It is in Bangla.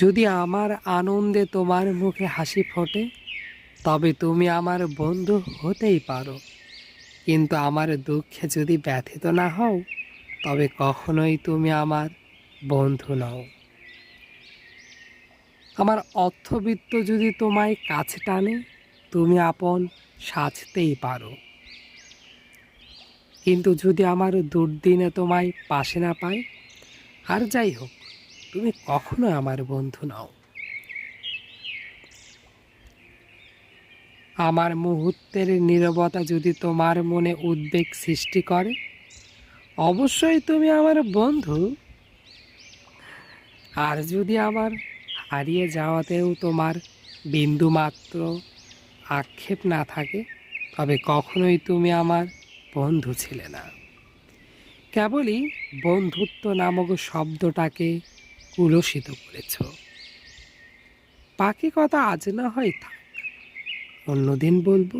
যদি আমার আনন্দে তোমার মুখে হাসি ফোটে, তবে তুমি আমার বন্ধু হতেই পারো। কিন্তু আমার দুঃখে যদি ব্যথিত না হও, তবে কখনোই তুমি আমার বন্ধু নও। আমার অর্থবিত্ত যদি তোমায় কাছে টানে, তুমি আপন সাজতেই পারো। কিন্তু যদি আমার দুর্দিনে তোমায় পাশে না পাই আর যাই হোক তুমি কখনো আমার বন্ধু নও। আমার মুহূর্তের নীরবতা যদি তোমার মনে উদ্বেগ সৃষ্টি করে, অবশ্যই তুমি আমার বন্ধু। আর যদি আমার হারিয়ে যাওয়াতেও তোমার বিন্দুমাত্র আক্ষেপ না থাকে, তবে কখনোই তুমি আমার বন্ধু ছিলে না। কেবলই বন্ধুত্ব নামক শব্দটাকে কুলসিত করেছ। বাকি কথা আজ না হয় থাক। অন্যদিন বলব